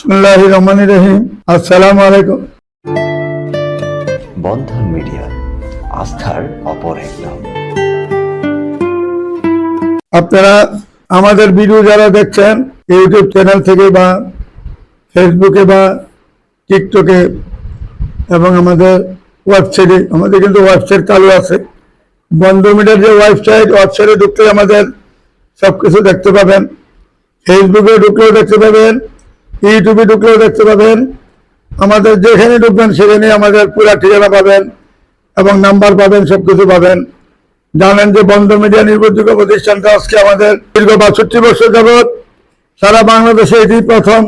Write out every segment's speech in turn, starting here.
বিসমুল্লাহ রহমান রহিম আসসালামু আলাইকুম বন্ধন মিডিয়া আস্থার অপর এক নাম আপনারা আমাদের ভিডিও যারা দেখছেন ইউটিউব চ্যানেল থেকে বা ফেসবুকে বা টিকটকে এবং আমাদের ওয়েবসাইটে আমাদের কিন্তু ওয়েবসাইট চালু আছে। বন্ধ মিডিয়ার যে ওয়েবসাইট ওয়েবসাইটে ঢুকলে আমাদের সব কিছু দেখতে পাবেন। ফেসবুকে ঢুকলেও দেখতে পাবেন। ইউটিউবে ঢুকলেও দেখতে পাবেন। আমাদের যেখানে ঢুকবেন সেখানে আমাদের পুরা ঠিকানা পাবেন এবং নাম্বার পাবেন সব কিছু পাবেন। জানেন যে বন্ধ মিডিয়া নির্ভরযোগ্য প্রতিষ্ঠানটা আজকে আমাদের দীর্ঘ বাষট্টি বছর যাবৎ সারা বাংলাদেশে এটি প্রথম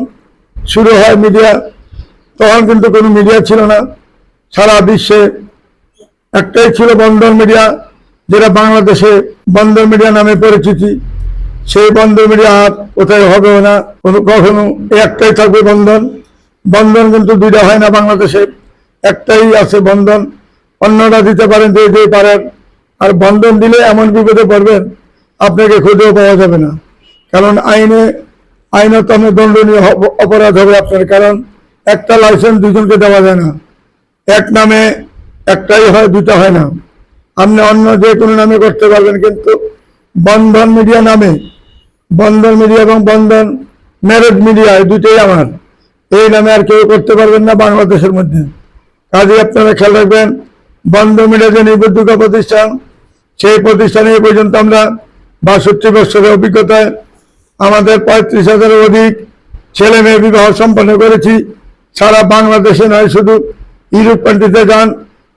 শুরু হয় মিডিয়া। তখন কিন্তু কোনো মিডিয়া ছিল না। সারা বিশ্বে একটাই ছিল বন্ধন মিডিয়া, যেটা বাংলাদেশে বন্ধন মিডিয়া নামে পরিচিতি। সেই বন্ধন মিডিয়া আর কোথায় হবেও না। কোনো কখনো একটাই থাকবে বন্ধন। বন্ধন কিন্তু দুইটা হয় না বাংলাদেশে। একটাই আছে বন্ধন। অন্যরা দিতে পারেন, যে দিয়ে পারেন। আর বন্ধন দিলে এমন বিপদে পড়বেন, আপনাকে খুঁজেও পাওয়া যাবে না। কারণ আইনে আইনত দণ্ডনীয় অপরাধ হবে আপনার। কারণ একটা লাইসেন্স দুজনকে দেওয়া যায় না। এক নামে একটাই হয় দুটা হয় না। আপনি অন্য যে কোনো নামে করতে পারবেন, কিন্তু বন্ধন মিডিয়া নামে, বন্ধন মিডিয়া এবং বন্ধন ম্যারেজ মিডিয়া এই দুটোই আমার। এই নামে আর কেউ করতে পারবেন না বাংলাদেশের মধ্যে। কাজে আপনারা খেয়াল রাখবেন বন্ধ মিডিয়া যে নির্ভরযোগ্য প্রতিষ্ঠান, সেই প্রতিষ্ঠানে এই পর্যন্ত আমরা বাষট্টি বছরের অভিজ্ঞতায় আমাদের পঁয়ত্রিশ হাজারের অধিক ছেলে মেয়ে বিবাহ সম্পন্ন করেছি। সারা বাংলাদেশে নয়, শুধু ইউরোপ কান্ট্রিতে যান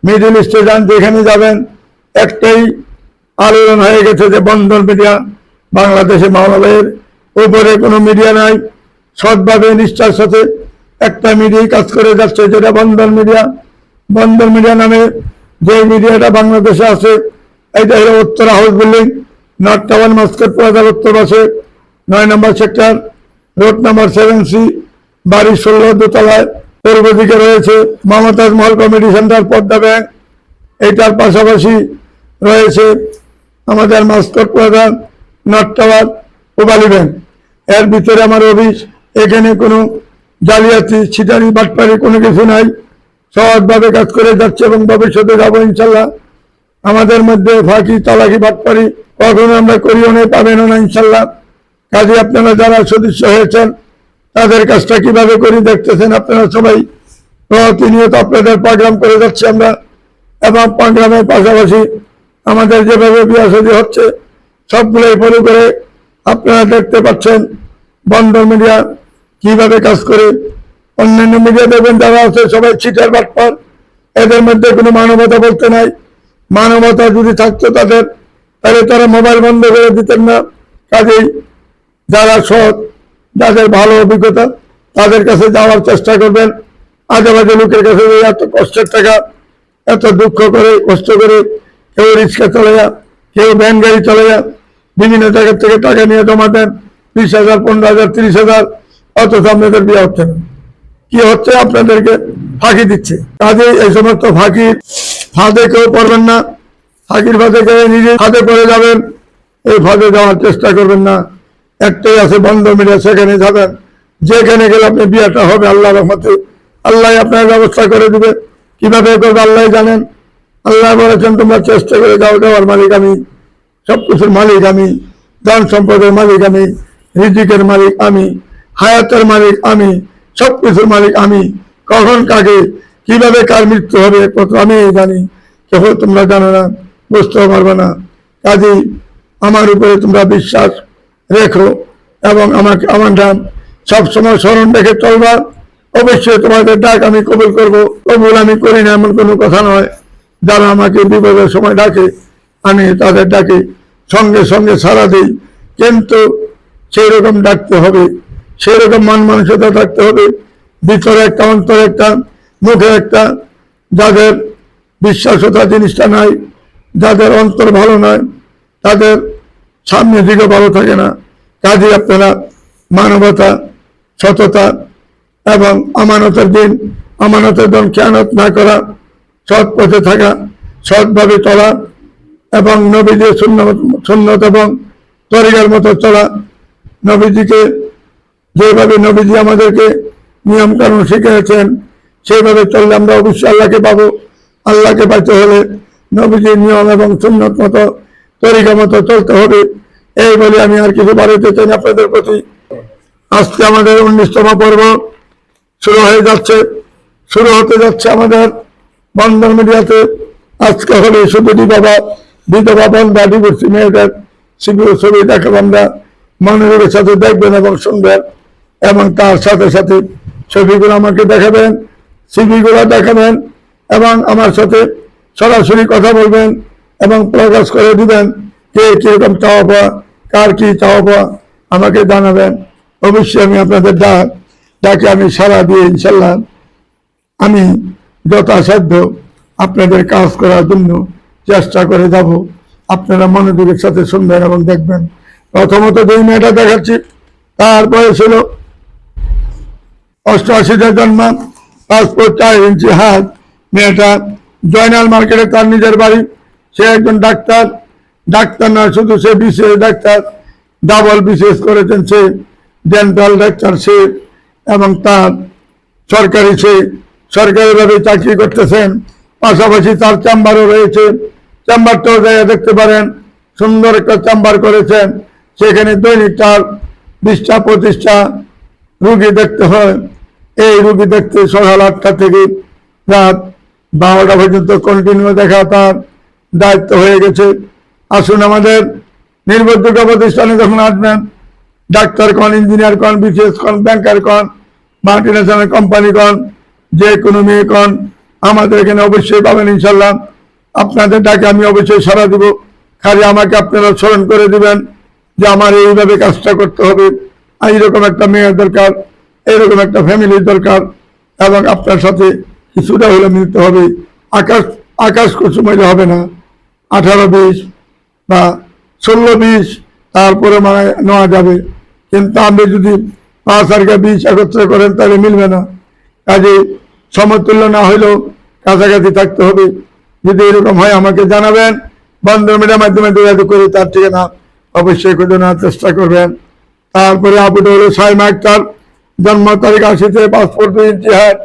মিডিল ইস্টে যান, যেখানে যাবেন, একটাই আলোড়ন হয়ে গেছে যে বন্ধন মিডিয়া বাংলাদেশে মাওলাদের উপরে কোনো মিডিয়া নাই। সৎভাবে, নিষ্ঠার সাথে একটা মিডিয়াই কাজ করে যাচ্ছে যেটা বন্ধন মিডিয়া। বন্ধন মিডিয়া নামে যে মিডিয়াটা বাংলাদেশে আছে এটা হলো উত্তর হাউস বিল্ডিং। নর্থ টাওয়ার মাস্কেট প্লাজার উত্তর পাশে নয় number sector. Road number seven C, বাড়ি ষোলো দোতলায়। পূর্ব দিকে রয়েছে Mumtaz Mahal committee centre, Padma bank. এটার পাশাপাশি রয়েছে আমাদের মাস্কট প্রধান নর্থ টাওয়ার ওবালি ব্যাংক। এর ভিতরে আমার অফিস, এখানে কোনো জালিয়াতি, ছিটারি, বাটপারি কোনো কিছু নাই। সহজভাবে কাজ করে যাচ্ছে এবং ভবিষ্যতে যাব ইনশাল্লাহ। আমাদের মধ্যে ফাঁকি, তালাকি, বাটপারি কখনো আমরা করিও না, পাবেনও না ইনশাল্লাহ। কাজে আপনারা যারা সদস্য হয়েছেন, তাদের কাজটা কীভাবে করি দেখতেছেন আপনারা সবাই। প্রতিনিয়ত আপনাদের প্রোগ্রাম করে যাচ্ছি আমরা। এবং প্রোগ্রামের পাশাপাশি আমাদের যেভাবে বিয়া শাদী হচ্ছে, সবগুলোই ফলো করে আপনারা দেখতে পাচ্ছেন বন্ধ মিডিয়া কীভাবে কাজ করে। অন্যান্য মিডিয়া দেখবেন যারা আছে, সবাই চিটার বাটপার। এদের মধ্যে কোনো মানবতা বলতে নাই। মানবতা যদি থাকতো তাদের, তাহলে তারা মোবাইল বন্ধ করে দিতেন না। কাজেই যারা সৎ, যাদের ভালো অভিজ্ঞতা, তাদের কাছে যাওয়ার চেষ্টা করবেন। আজে বাজে লোকের কাছে এত কষ্টের টাকা, এত দুঃখ করে, কষ্ট করে কেউ রিক্সা চলে যা কেউ ভ্যান গাড়ি চলে যা বিভিন্ন জায়গার থেকে টাকা নিয়ে জমা দেন, বিশ হাজার, পনেরো হাজার, তিরিশ হাজার, অথচ আপনাদের বিয়ে হচ্ছে না। কি হচ্ছে? আপনাদেরকে ফাঁকি দিচ্ছে। কাজে এই সমস্ত ফাঁকি ফাঁদে কেউ পড়বেন না। ফাঁকির ফাঁদে কেউ নিজে ফাঁদে পড়ে যাবেন। এই ফাঁদে যাওয়ার চেষ্টা করবেন না। একটাই আছে বন্ধ মিডিয়া, সেখানে যাবেন। যেখানে গেলে আপনি বিয়েটা হবে আল্লাহ রহমতে। আল্লাহ আপনার ব্যবস্থা করে দিবে। কীভাবে করবে আল্লাহ জানেন। আল্লাহ বলেছেন, তোমরা চেষ্টা করে যাও দেওয়ার মালিক আমি। সব কিছুর মালিক আমি। ধন সম্পদের মালিক আমি। রিজিকের মালিক আমি। হায়াতের মালিক আমি। সব কিছুর মালিক আমি। কখন, কাকে, কীভাবে কার মৃত্যু হবে, কত, আমি জানি। কেহ তোমরা জানো না, বুঝতেও পারবে না। কাজেই আমার উপরে তোমরা বিশ্বাস রেখো এবং আমাকে, আমার নাম সবসময় স্মরণ রেখে চলবা। অবশ্যই তোমাদের ডাক আমি কবুল করব। কবুল আমি করি না, এমন কোনো কথা নয়। যারা আমাকে বিপদের সময় ডাকে, আমি তাদের ডাকে। সঙ্গে সঙ্গে সাড়া দিই। কিন্তু সেই রকম ডাকতে হবে সেই রকম মান মানসিকতা থাকতে হবে। ভিতরে একটা, অন্তরে একটা, মুখে একটা। যাদের বিশ্বাসতা জিনিসটা নাই, যাদের অন্তর ভালো নয়, তাদের সামনে দিকে ভালো থাকে না। কাজে আপনারা মানবতা, সততা এবং আমানতের দিন আমানতের দিন খেয়ানত না করা সৎ পথে থাকা, সৎভাবে চলা এবং নবীজির সুন্নত এবং তরিকার মতো চলা। নবীজিকে যেভাবে নবীজি আমাদেরকে নিয়ম কানুন শিখিয়েছেন সেইভাবে চললে আমরা অবশ্যই আল্লাহকে পাবো। আল্লাহকে পাইতে হলে নবীজির নিয়ম এবং সুন্নত মতো, তরিকা মতো চলতে হবে। এই বলে আমি আর কিছু বাড়িতে চাই আপনাদের প্রতি। আজকে আমাদের উনিশতম পর্ব শুরু হয়ে যাচ্ছে। শুরু হতে যাচ্ছে আমাদের বন্ধন মিডিয়াতে আজকে হলে সুবিধি বাবা বিধবা বন্ধা ডিভোর্সি মেয়েদের শিবির ছবি দেখাবো আমরা মনোযোগের সাথে দেখবেন এবং শুনবেন। এবং তার সাথে সাথে ছবিগুলো আমাকে দেখাবেন সিভিগুলো দেখাবেন এবং আমার সাথে সরাসরি কথা বলবেন এবং প্রকাশ করে দিবেন কে কীরকম চাওয়া পাওয়া, কার কি চাওয়া পাওয়া আমাকে জানাবেন। অবশ্যই আমি আপনাদের ডাক ডাকে আমি সারা দিয়ে ইনশাল্লাহ আমি যথাসাধ্য আপনাদের কাজ করার জন্য চেষ্টা করে যাব। আপনারা মনোযোগের সাথে শুনবেন এবং দেখবেন। প্রথমত দুই মেয়েটা দেখাচ্ছি, তার বয়স হলো অষ্টআশিতে জন্ম, পাসপোর্ট চার ইঞ্চি হাত। মেয়েটা জয়নাল মার্কেটে তার নিজের বাড়ি। সে একজন ডাক্তার। ডাক্তার নয়, শুধু সে বিশেষ ডাক্তার। ডাবল বিশেষ করেছেন সে ডেন্টাল ডাক্তার সে এবং তার সরকারি সে সরকারিভাবে চাকরি করতেছেন, পাশাপাশি তার চেম্বারও রয়েছে। চেম্বারটাও জায়গা দেখতে পারেন, সুন্দর একটা চেম্বার করেছেন। সেখানে দৈনিক তার বিশটা, পঁচিশটা রুগী দেখতে হয়। এই রুগী দেখতে সকাল আটটা থেকে রাত বারোটা পর্যন্ত কন্টিনিউ দেখা তার দায়িত্ব হয়ে গেছে। আসুন আমাদের নির্ভরযোগ্য প্রতিষ্ঠানে যখন আসবেন, ডাক্তার কন ইঞ্জিনিয়ার কন বিসিএস কন ব্যাংকার কন মাল্টি ন্যাশনাল কোম্পানি কন যে কোনো মেয়ে কন, আমাদের এখানে অবশ্যই পাবেন ইনশাল্লাহ আপনাদের ডাকে আমি অবশ্যই সারা দিব। খালি আমাকে আপনারা স্মরণ করে দিবেন যে আমার এইভাবে কাজটা করতে হবে। এইরকম একটা মেয়ের দরকার এইরকম একটা ফ্যামিলির দরকার, এবং আপনার সাথে কিছুটা হলে মিলতে হবে। আকাশ আকাশ কুসুম হইলে হবে না। আঠারো বিশ বা ষোলো বিশ, তারপরে মানে নেওয়া যাবে। কিন্তু আপনি যদি পাঁচ আর বিশ একত্রে করেন, তাহলে মিলবে না। কাজে সমতুল্য না হইলেও কাছাকাছি থাকতে হবে। যদি এরকম হয়, আমাকে জানাবেন। বন্ধ মিডিয়ার মাধ্যমে যোগাযোগ করে, তার ঠিকানা অবশ্যই খুঁজে নেওয়ার চেষ্টা করবেন। তারপরে আপুটা হলো সাইমা আক্তার। জন্ম তারিখ আশিতে পাসপোর্ট দুই ইঞ্চি হাট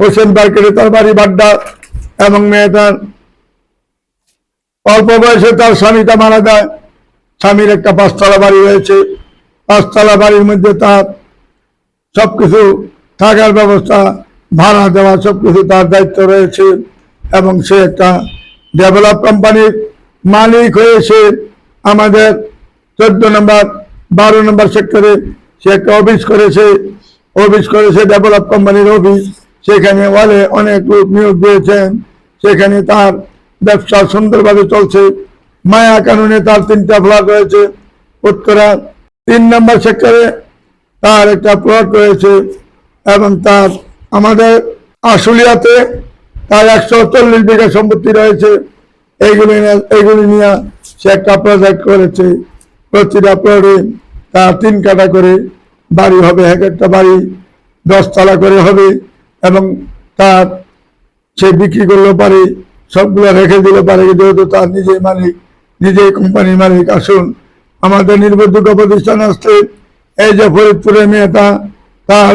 হোসেন মার্কেটে তার বাড়ি বাড্ডা এবং মেয়েটার অল্প বয়সে তার স্বামীটা মারা যায়। স্বামীর একটা পাঁচতলা বাড়ি রয়েছে। পাঁচতলা বাড়ির মধ্যে তার সবকিছু থাকার ব্যবস্থা ভাড়া দেওয়া সবকিছু তার দায়িত্ব রয়েছে এবং সে একটা ডেভেলপ কোম্পানির মালিক হয়েছে আমাদের চোদ্দ নম্বর, বারো নম্বর সেক্টরে সে একটা অফিস করেছে। অফিস করেছে ডেভেলপ কোম্পানির অফিস। সেখানে ওয়ালে অনেক লোক নিয়োগ দিয়েছেন। সেখানে তার ব্যবসা সুন্দরভাবে চলছে। মায়া কানুনে তার তিনটা ফ্ল্যাট রয়েছে। উত্তরা তিন নম্বর সেক্টরে তার একটা প্লট রয়েছে এবং তার আমাদের আশুলিয়াতে তার একশো চল্লিশ বিঘা সম্পত্তি রয়েছে। এইগুলি এইগুলি নিয়ে সে একটা প্রজেক্ট করেছে। প্রতিটা প্লটে তার তিন কাটা করে বাড়ি হবে, এক একটা বাড়ি দশতলা করে হবে এবং তার সে বিক্রি করলেও পারে, সবগুলো রেখে দিলে পারে, যেহেতু তার নিজেই মালিক নিজেই কোম্পানির মালিক। আসুন, আমাদের নির্ভরযোগ্য প্রতিষ্ঠান আসছে। এই যে ফরিদপুরের মেয়েটা, তার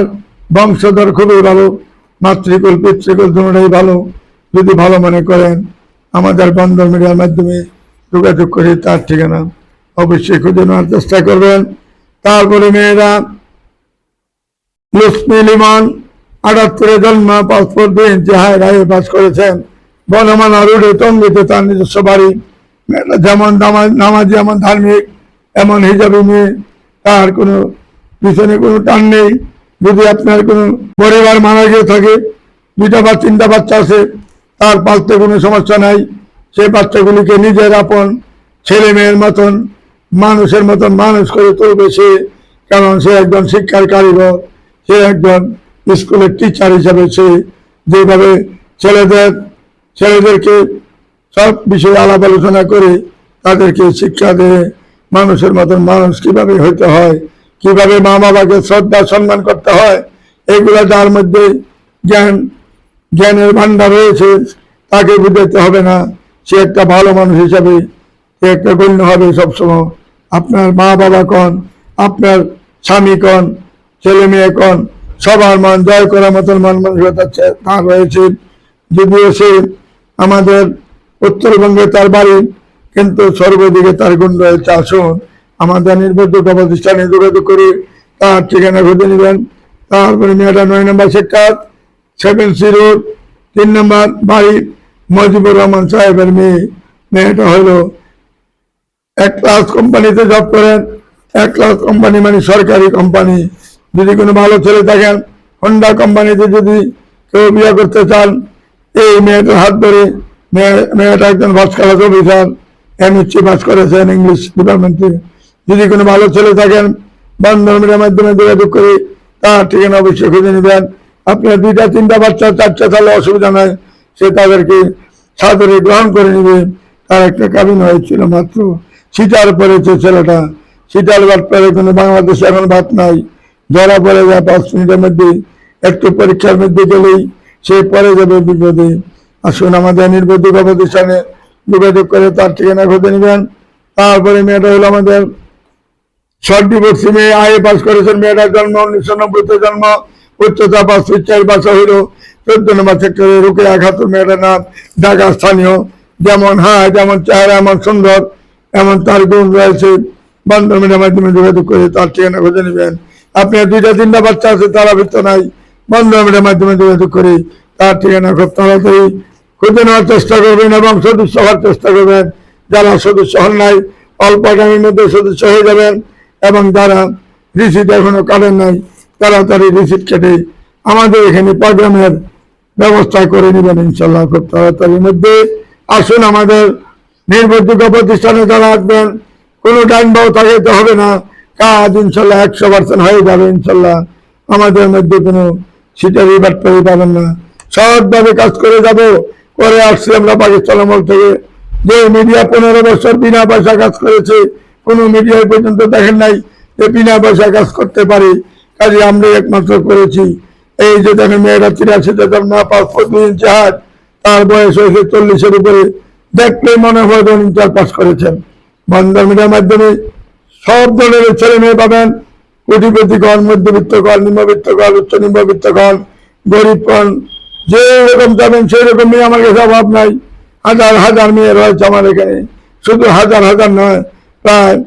বংশধর খুবই ভালো, মাতৃকুল, পিতৃকুল দুটাই ভালো। যদি ভালো মনে করেন, আমাদের বন্ধন মিডিয়ার মাধ্যমে যোগাযোগ করে, তার ঠিকানা অবশ্যই খুঁজে নেওয়ার চেষ্টা করবেন। তারপরে মেয়েরা, লক্ষ্মী লিমন, আটাত্তরে জন্ম, পাসপোর্ট দুই ইঞ্চি হায় রায়ে পাস করেছেন। বনমানা রোডে, টঙ্গিতে তার নিজস্ব বাড়ি। যেমন নামা- নামাজি যেমন ধার্মিক, এমন হিসাবে মেয়ে। তার কোনো পিছনে কোনো টান নেই। যদি আপনার কোনো পরিবার মারা গিয়ে থাকে, দুইটা বা তিনটা বাচ্চা আছে, তার পালতে কোনো সমস্যা নাই। সেই বাচ্চাগুলিকে নিজের আপন ছেলে মেয়ের মতন, মানুষের মতন মানুষ করে তুলবে সে, কারণ সে একজন শিক্ষার কারিগর, সে একজন স্কুলের টিচার হিসাবে সে যেভাবে ছেলেদের, ছেলেদেরকে সব বিষয়ে আলাপ আলোচনা করে তাদেরকে শিক্ষা দিয়ে, মানুষের মতন মানুষ কীভাবে হইতে হয় কীভাবে মা বাবাকে শ্রদ্ধা, সম্মান করতে হয়, এগুলো যার মধ্যে জ্ঞান, জ্ঞানের ভান্ডার রয়েছে, তাকে বুঝাতে হবে না। সে একটা ভালো মানুষ হিসাবে, সে একটা গণ্য হবে সবসময়। আপনার মা বাবা কন, আপনার স্বামী কন, ছেলে মেয়ে কন, সবার মান জয় করার মতন মান আছে- তার রয়েছে। যদিও সে আমাদের উত্তরবঙ্গে তার বাড়ি, কিন্তু সর্বদিকে তার গুণ রয়েছে। আসুন আমাদের নির্ভরযোগ্য প্রতিষ্ঠানে যোগাযোগ করে তার ঠিকানা খুঁজে নেবেন। তারপরে মেয়েটা নয় নম্বর শিক্ষার্থ সেভেন জিরো তিন নম্বর বাড়ি মজিবুর রহমান সাহেবের মেয়ে। মেয়েটা হলো এক ক্লাস কোম্পানিতে জব করেন। এক ক্লাস কোম্পানি মানে সরকারি কোম্পানি যদি কোনো ভালো ছেলে থাকেন হন্ডা কোম্পানিতে যদি কেউ বিয়ে করতে চান, এই মেয়েটার হাত ধরে মেয়ে- মেয়েটা একজন first class officer MSc pass করেছেন ইংলিশ ডিপার্টমেন্টে যদি কোনো ভালো ছেলে থাকেন বান্ধবীর মাধ্যমে যোগাযোগ করে তার ঠিকানা অবশ্যই খুঁজে নেবেন। আপনার দুইটা, তিনটা বাচ্চা, চারটা তাহলে অসুবিধা নাই। সে তাদেরকে সাদরে গ্রহণ করে নেবে। তার একটা কাবিন হয়েছিল মাত্র। সিটার পড়েছে ছেলেটা, সিটার ভাত পরে কোনো বাংলাদেশে এখন ভাত নাই। ধরা পড়ে যায় পাঁচ মিনিটের মধ্যে। একটু পরীক্ষার মধ্যে গেলেই সে পরে যাবে বিপদে। আসুন আমাদের নির্বোধিক প্রতিষ্ঠানে যোগাযোগ করে তার ঠিকানা খুঁজে নেবেন। তারপরে মেয়েটা হলো আমাদের শর্ট ডিভোর্সি মেয়ে আইএ পাস করেছেন মেয়েটার জন্ম, উনিশশো নব্বইতে জন্ম, উচ্চতা পাঁচ ফিট চার বাসা হইল চোদ্দ নম্বর সেক্টরে রুকে একাত্তর মেয়েটার নাম ঢাকা স্থানীয়। যেমন হ্যাঁ যেমন চেহারা, এমন সুন্দর, এমন তার গুণ রয়েছে। বান্ধবীর মাধ্যমে যোগাযোগ করে তার ঠিকানা খুঁজে নেবেন। আপনার দুইটা তিনটা বাচ্চা আছে, তারা ভিত্ত নাই। বান্ধবীর মাধ্যমে যোগাযোগ করে তার ঠিকানা খুব তাড়াতাড়ি খুঁজে নেওয়ার চেষ্টা করবেন এবং সদস্য হওয়ার চেষ্টা করবেন। যারা সদস্য হন নাই, অল্প টাইমের মধ্যে সদস্য হয়ে যাবেন। এবং যারা রিসিট এখনও কাটেন নাই, তাড়াতাড়ি রিসিট কেটে আমাদের এখানে প্রোগ্রামের ব্যবস্থা করে নেবেন ইনশাল্লাহ খুব তাড়াতাড়ির মধ্যে। আসুন আমাদের নির্ভরযোগ্য প্রতিষ্ঠানে যারা আসবেন, কোনো টাইম বাউ থাকাইতে হবে না, কাজ ইনশাল্লাহ একশো পার্সেন্ট হয়ে যাবে ইনশাল্লাহ আমাদের মধ্যে কোনো সিটারি বাটপারি পাবেন না। সৎভাবে কাজ করে যাব, করে আসছি আমরা পাকিস্তান আমল থেকে। যে মিডিয়া পনেরো বছর বিনা পয়সা কাজ করেছে কোনো মিডিয়া পর্যন্ত দেখেন নাই যে বিনা পয়সা কাজ করতে পারে। কাজে আমরা একমাত্র করেছি। এই যে দেখেন মেয়েরা তিরাশিতে জন্ম পাসপোর্ট দুই ইঞ্চি হাত তার বয়স হয়েছে চল্লিশের উপরে। দেখলে মনে হয় ধরুন ইন্টার পাস করেছেন। বন্ধন মিডিয়ার মাধ্যমে সব ধরনের ছেলে মেয়ে পাবেন। কোটিপতি কন মধ্যবিত্ত কন নিম্নবিত্ত কন উচ্চ নিম্নবিত্ত কন গরিব কন যে রকম যাবেন সেই রকম মেয়ে আমার কাছে অভাব নাই। হাজার হাজার মেয়ে রয়েছে আমার এখানে। শুধু হাজার হাজার নয় প্রায়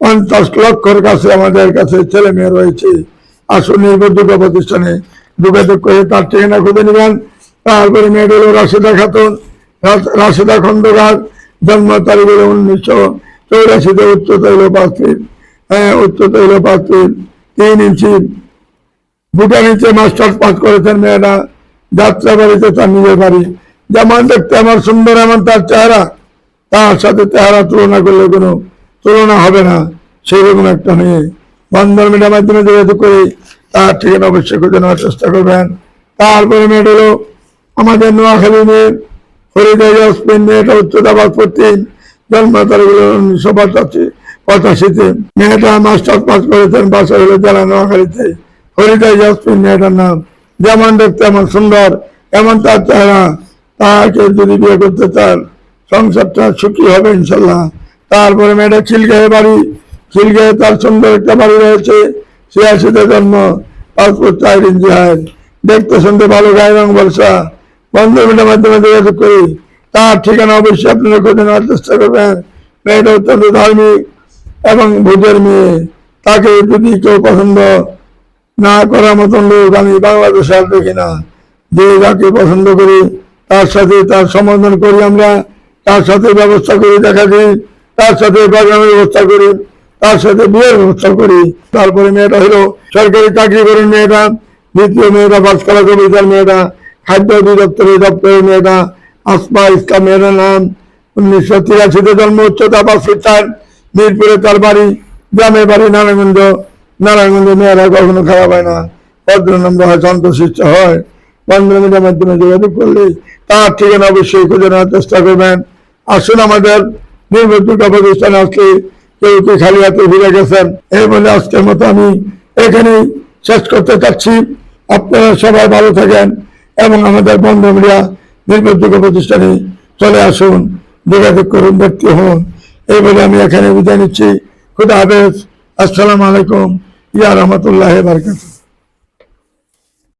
পঞ্চাশ লক্ষর কাছে আমাদের কাছে ছেলে মেয়ে রয়েছে। আসুন নির্ভরযোগ্য প্রতিষ্ঠানে যোগাযোগ করে তার ঠিকানা খুঁজে নেবেন। তারপরে মেয়েটা হলো রাশেদা খাতুন। রাশেদা খন্দকার, জন্ম তারিখ হলো উনিশশো চৌরাশিতে উচ্চতা হলো পাঁচ ফিট হ্যাঁ উচ্চতা হলো পাঁচ ফিট তিন ইঞ্চি বুকের নিচে মাস্টার্স পাস করেছেন মেয়েরা যাত্রা বাড়িতে তার নিজের বাড়ি। যেমন দেখতে আমার সুন্দর এমন তার চেহারা, তার সাথে চেহারা তুলনা করলে কোনো তুলনা হবে না। সেই রকম একটা মেয়ে। বন্ধন মিডিয়ার মাধ্যমে যোগাযোগ করে তার ঠিকানা অবশ্যই খুঁজে নেওয়ার চেষ্টা করবেন। তারপরে মেয়েটা হলো আমাদের নোয়াখালী মেয়ে হরিদয় জসমিন মেয়েটা উচ্চতা বাসপত্তি জন্ম উনিশশো পঁচাশি, পঁচাশিতে। মেয়েটা মাস্টার পাস করেছেন বাসা হলো জেলা নোয়াখালীতে। হরিদয় জসমিন মেয়েটার নাম যেমন দেখতে এমন সুন্দর এমন তার চেহারা। তাকে যদি বিয়ে করতে চান, সংসারটা সুখী হবে ইনশাল্লাহ। তারপরে মেয়েটা খিলগাঁয়ে বাড়ি, খিলগাঁয়ে তার সুন্দর একটা বাড়ি রয়েছে ছিয়াশিতে জন্ম পাসপোর্ট চার হাইট দেখতে শুনতে ভালো, গায়ে রং বর্ষা। বন্ধুমিটার মাধ্যমে যোগাযোগ করি। তার ঠিকানা অবশ্যই আপনারা খুঁজে নেওয়ার চেষ্টা করবেন। মেয়েটা অত্যন্ত ধার্মিক এবং ভোজের মেয়ে। তাকে যদি কেউ পছন্দ না করার মতন লোক আমি বাংলাদেশে আর দেখি না। যে যাকে পছন্দ করি, তার সাথে তার সমাধান করি আমরা। তার সাথে ব্যবস্থা করি, দেখা দিই তার সাথে বাগানের ব্যবস্থা করি, তার সাথে বিয়ের ব্যবস্থা করি। তারপরে মেয়েটা হলো সরকারি চাকরি করেন মেয়েটা, দ্বিতীয় মেয়েটা বাস করা কবিতার মেয়েটা, খাদ্য অধিদপ্তরের দপ্তরের মেয়েটা, আসমা ইসলাম মেয়েটার নাম, উনিশশো তিরাশিতে জন্ম উচ্চতা পাঁচ ফিট মিরপুরে তার বাড়ি, গ্রামের বাড়ি নারায়ণগঞ্জ। নারায়ণগঞ্জে মেয়েরা কখনো খারাপ হয় না। ভদ্র নম্বর হয় শান্তশিষ্ট হয়। বন্ধনের মাধ্যমে যোগাযোগ করলে তার ঠিকানা অবশ্যই খুঁজে নেওয়ার চেষ্টা করবেন। আসুন আমাদের নির্ভরযোগ্য প্রতিষ্ঠানে আসলে কেউ কেউ খালি হাতে ফিরে গেছেন? এই বলে আজকের মতো আমি এখানেই শেষ করতে চাচ্ছি। আপনারা সবাই ভালো থাকেন এবং আমাদের বন্ধ মিডিয়া নির্ভরযোগ্য প্রতিষ্ঠানে চলে আসুন। যোগাযোগ করুন ভর্তি হন। এই বলে আমি এখানে বিদায় নিচ্ছি। খুদা হাফেজ। আসসালামু আলাইকুম। ইয়া রহমতুল্লাহ বারকাতুহ।